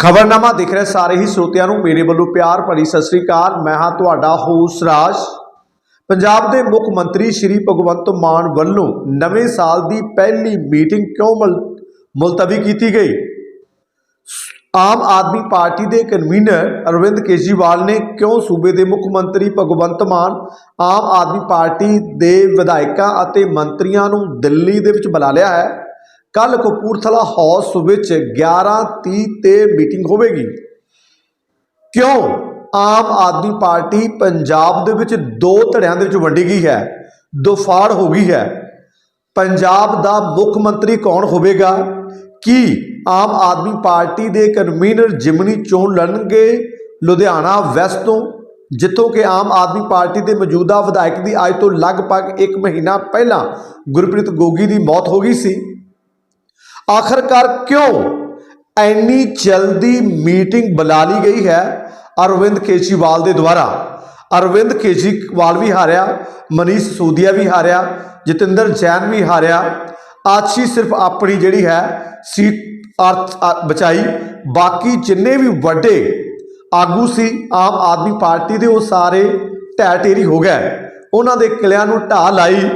ਖਬਰਨਾਮਾ ਦੇਖ ਰਹੇ ਸਾਰੇ ਹੀ ਸਰੋਤਿਆਂ ਨੂੰ ਮੇਰੇ ਵੱਲੋਂ ਪਿਆਰ ਭਰੀ ਸਤਿ ਸ੍ਰੀ ਅਕਾਲ। ਮੈਂ ਹਾਂ ਤੁਹਾਡਾ ਹੋਸ ਰਾਜ। ਪੰਜਾਬ ਦੇ ਮੁੱਖ ਮੰਤਰੀ ਸ਼੍ਰੀ ਭਗਵੰਤ ਮਾਨ ਵੱਲੋਂ ਨਵੇਂ ਸਾਲ ਦੀ ਪਹਿਲੀ ਮੀਟਿੰਗ ਕਿਉਂ ਮੁਲ- ਮੁਲਤਵੀ ਕੀਤੀ ਗਈ? ਆਮ ਆਦਮੀ ਪਾਰਟੀ ਦੇ ਕਨਵੀਨਰ ਅਰਵਿੰਦ ਕੇਜਰੀਵਾਲ ਨੇ ਕਿਉਂ ਸੂਬੇ ਦੇ ਮੁੱਖ ਮੰਤਰੀ ਭਗਵੰਤ ਮਾਨ, ਆਮ ਆਦਮੀ ਪਾਰਟੀ ਦੇ ਵਿਧਾਇਕਾਂ ਅਤੇ ਮੰਤਰੀਆਂ ਨੂੰ ਦਿੱਲੀ ਦੇ ਵਿੱਚ ਬੁਲਾ ਲਿਆ ਹੈ? ਕੱਲ ਕਪੂਰਥਲਾ ਹਾਊਸ ਵਿੱਚ 11:30 ਤੇ ਮੀਟਿੰਗ ਹੋਵੇਗੀ। ਕਿਉਂ? ਆਮ ਆਦਮੀ ਪਾਰਟੀ ਪੰਜਾਬ ਦੇ ਵਿੱਚ ਦੋ ਧੜਿਆਂ ਦੇ ਵਿੱਚ ਵੰਡੀ ਗਈ ਹੈ ਦੁਫਾੜ ਹੋ ਗਈ ਹੈ। ਪੰਜਾਬ ਦਾ ਮੁੱਖ ਮੰਤਰੀ ਕੌਣ ਹੋਵੇਗਾ? ਕੀ ਆਮ ਆਦਮੀ ਪਾਰਟੀ ਦੇ ਕਨਵੀਨਰ ਜਿਮਨੀ ਚੋਣ ਲੜਨਗੇ ਲੁਧਿਆਣਾ ਵੈਸਟ ਤੋਂ, ਜਿੱਥੋਂ ਕਿ ਆਮ ਆਦਮੀ ਪਾਰਟੀ ਦੇ ਮੌਜੂਦਾ ਵਿਧਾਇਕ ਦੀ ਅੱਜ ਤੋਂ ਲਗਭਗ 1 ਮਹੀਨਾ ਪਹਿਲਾਂ ਗੁਰਪ੍ਰੀਤ ਗੋਗੀ ਦੀ ਮੌਤ ਹੋ ਗਈ ਸੀ? ਆਖਰਕਾਰ ਕਿਉਂ ਐਨੀ ਜਲਦੀ ਮੀਟਿੰਗ ਬੁਲਾ ਲਈ ਗਈ ਹੈ ਅਰਵਿੰਦ ਕੇਜਰੀਵਾਲ ਦੇ ਦੁਆਰਾ? ਅਰਵਿੰਦ ਕੇਜਰੀਵਾਲ ਵੀ ਹਾਰਿਆ, ਮਨੀਸ਼ ਸੋਦੀਆ ਵੀ ਹਾਰਿਆ, ਜਤਿੰਦਰ ਜੈਨ ਵੀ ਹਾਰਿਆ। ਆਛੀ ਸਿਰਫ ਆਪਣੀ ਜਿਹੜੀ ਹੈ ਸੀਟ ਅਰਥ ਬਚਾਈ। ਬਾਕੀ ਜਿੰਨੇ ਵੀ ਵੱਡੇ ਆਗੂ ਸੀ, ਆਮ ਆਦਮੀ ਪਾਰਟੀ ਦੇ ਉਹ ਸਾਰੇ ਢਹਿ ਢੇਰੀ ਹੋ ਗਏ। ਉਹਨਾਂ ਦੇ ਕਿਲਿਆਂ ਨੂੰ ਢਾਹ ਲਾਈ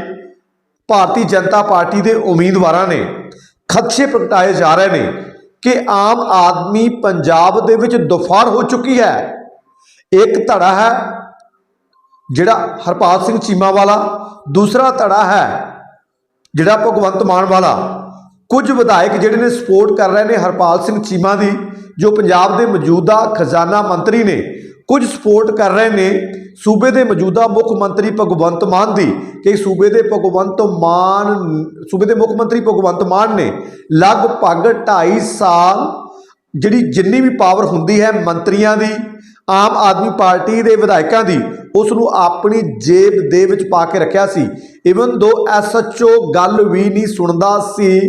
ਭਾਰਤੀ ਜਨਤਾ ਪਾਰਟੀ ਦੇ ਉਮੀਦਵਾਰਾਂ ਨੇ। ਖਦਸ਼ੇ ਪ੍ਰਗਟਾਏ ਜਾ ਰਹੇ ਨੇ ਕਿ ਆਮ ਆਦਮੀ ਪੰਜਾਬ ਦੇ ਵਿੱਚ ਦੁਫਾਰ ਹੋ ਚੁੱਕੀ ਹੈ। ਇੱਕ ਧੜਾ ਹੈ ਜਿਹੜਾ ਹਰਪਾਲ ਸਿੰਘ ਚੀਮਾ ਵਾਲਾ ਦੂਸਰਾ ਧੜਾ ਹੈ ਜਿਹੜਾ ਭਗਵੰਤ ਮਾਨ ਵਾਲਾ। ਕੁਝ ਵਿਧਾਇਕ ਜਿਹੜੇ ਨੇ ਸਪੋਰਟ ਕਰ ਰਹੇ ਨੇ ਹਰਪਾਲ ਸਿੰਘ ਚੀਮਾ ਦੀ, ਜੋ ਪੰਜਾਬ ਦੇ ਮੌਜੂਦਾ ਖਜ਼ਾਨਾ ਮੰਤਰੀ ਨੇ। ਕੁਝ ਸਪੋਰਟ ਕਰ ਰਹੇ ਨੇ ਸੂਬੇ ਦੇ ਮੌਜੂਦਾ ਮੁੱਖ ਮੰਤਰੀ ਭਗਵੰਤ ਮਾਨ ਦੀ ਕਿ ਸੂਬੇ ਦੇ ਭਗਵੰਤ ਮਾਨ, ਸੂਬੇ ਦੇ ਮੁੱਖ ਮੰਤਰੀ ਭਗਵੰਤ ਮਾਨ ਨੇ ਲਗਭਗ 2.5 ਸਾਲ ਜਿਹੜੀ ਜਿੰਨੀ ਵੀ ਪਾਵਰ ਹੁੰਦੀ ਹੈ ਮੰਤਰੀਆਂ ਦੀ, ਆਮ ਆਦਮੀ ਪਾਰਟੀ ਦੇ ਵਿਧਾਇਕਾਂ ਦੀ ਉਸ ਨੂੰ ਆਪਣੀ ਜੇਬ ਦੇ ਵਿੱਚ ਪਾ ਕੇ ਰੱਖਿਆ ਸੀ। ਇਵਨ ਦੋ ਐਸਐਚਓ ਗੱਲ ਵੀ ਨਹੀਂ ਸੁਣਦਾ ਸੀ,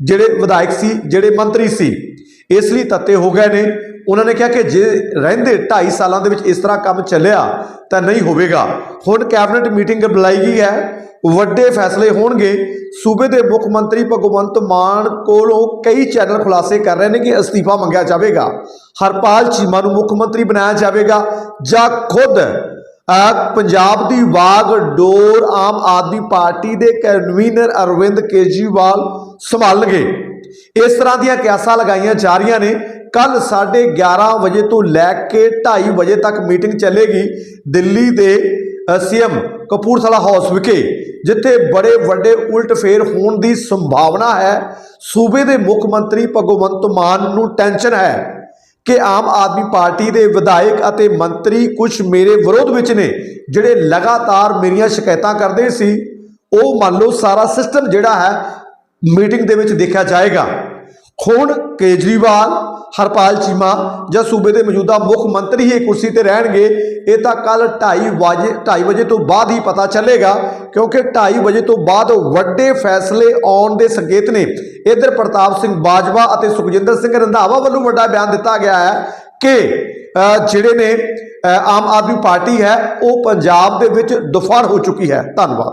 ਜਿਹੜੇ ਵਿਧਾਇਕ ਸੀ, ਜਿਹੜੇ ਮੰਤਰੀ ਸੀ ਇਸ ਲਈ ਤੱਤੇ ਹੋ ਗਏ ਨੇ। ਉਹਨਾਂ ਨੇ ਕਿਹਾ ਕਿ ਜੇ ਰਹਿੰਦੇ 2.5 ਸਾਲਾਂ ਦੇ ਵਿੱਚ ਇਸ ਤਰ੍ਹਾਂ ਕੰਮ ਚੱਲਿਆ ਤਾਂ ਨਹੀਂ ਹੋਵੇਗਾ। ਹੁਣ ਕੈਬਨਿਟ ਮੀਟਿੰਗ ਬੁਲਾਈ ਗਈ ਹੈ। ਵੱਡੇ ਫੈਸਲੇ ਹੋਣਗੇ। ਸੂਬੇ ਦੇ ਮੁੱਖ ਮੰਤਰੀ ਭਗਵੰਤ ਮਾਨ ਕੋਲੋਂ ਕਈ ਚੈਨਲ ਖੁਲਾਸੇ ਕਰ ਰਹੇ ਨੇ ਕਿ ਅਸਤੀਫਾ ਮੰਗਿਆ ਜਾਵੇਗਾ। ਹਰਪਾਲ ਚੀਮਾ ਨੂੰ ਮੁੱਖ ਮੰਤਰੀ ਬਣਾਇਆ ਜਾਵੇਗਾ ਜਾਂ ਖੁਦ ਪੰਜਾਬ ਦੀ ਵਾਗ ਡੋਰ ਆਮ ਆਦਮੀ ਪਾਰਟੀ ਦੇ ਕਨਵੀਨਰ ਅਰਵਿੰਦ ਕੇਜਰੀਵਾਲ ਸੰਭਾਲਣਗੇ। ਇਸ ਤਰ੍ਹਾਂ ਦੀਆਂ ਕਿਆਸਾਂ ਲਗਾਈਆਂ ਜਾ ਰਹੀਆਂ ਨੇ। ਕੱਲ 11:30 ਵਜੇ ਤੋਂ ਲੈ ਕੇ 2:30 ਵਜੇ ਤੱਕ ਮੀਟਿੰਗ ਚੱਲੇਗੀ ਦਿੱਲੀ ਦੇ ਸੀਐਮ ਕਪੂਰਥਲਾ ਹਾਊਸ ਵਿਖੇ, ਜਿੱਥੇ ਬੜੇ ਵੱਡੇ ਉਲਟ ਫੇਰ ਹੋਣ ਦੀ ਸੰਭਾਵਨਾ ਹੈ। ਸੂਬੇ ਦੇ ਮੁੱਖ ਮੰਤਰੀ ਭਗਵੰਤ ਮਾਨ ਨੂੰ ਟੈਨਸ਼ਨ ਹੈ ਕਿ ਆਮ ਆਦਮੀ ਪਾਰਟੀ ਦੇ ਵਿਧਾਇਕ ਅਤੇ ਮੰਤਰੀ ਕੁਝ ਮੇਰੇ ਵਿਰੋਧ ਵਿੱਚ ਨੇ, ਜਿਹੜੇ ਲਗਾਤਾਰ ਮੇਰੀਆਂ ਸ਼ਿਕਾਇਤਾਂ ਕਰਦੇ ਸੀ। ਉਹ ਮੰਨ ਲਓ ਸਾਰਾ ਸਿਸਟਮ ਜਿਹੜਾ ਹੈ ਮੀਟਿੰਗ ਦੇ ਵਿੱਚ ਦੇਖਿਆ ਜਾਏਗਾ। ਹੁਣ ਕੇਜਰੀਵਾਲ, ਹਰਪਾਲ ਚੀਮਾ ਜਾਂ ਸੂਬੇ ਦੇ ਮੌਜੂਦਾ ਮੁੱਖ ਮੰਤਰੀ ਹੀ ਇਹ ਕੁਰਸੀ ਤੇ ਰਹਿਣਗੇ, ਇਹ ਤਾਂ ਕੱਲ 2:30 ਵਜੇ 2:30 ਵਜੇ ਤੋਂ ਬਾਅਦ ਹੀ ਪਤਾ ਚੱਲੇਗਾ, ਕਿਉਂਕਿ 2:30 ਵਜੇ ਤੋਂ ਬਾਅਦ ਵੱਡੇ ਫੈਸਲੇ ਆਉਣ ਦੇ ਸੰਕੇਤ ਨੇ। ਇਧਰ ਪ੍ਰਤਾਪ ਸਿੰਘ ਬਾਜਵਾ ਅਤੇ ਸੁਖਜਿੰਦਰ ਸਿੰਘ ਰੰਧਾਵਾ ਵੱਲੋਂ ਵੱਡਾ ਬਿਆਨ ਦਿੱਤਾ ਗਿਆ ਹੈ ਕਿ ਜਿਹੜੇ ਨੇ ਆਮ ਆਦਮੀ ਪਾਰਟੀ ਹੈ, ਉਹ ਪੰਜਾਬ ਦੇ ਵਿੱਚ ਦੁਫਾੜ ਹੋ ਚੁੱਕੀ ਹੈ। ਧੰਨਵਾਦ।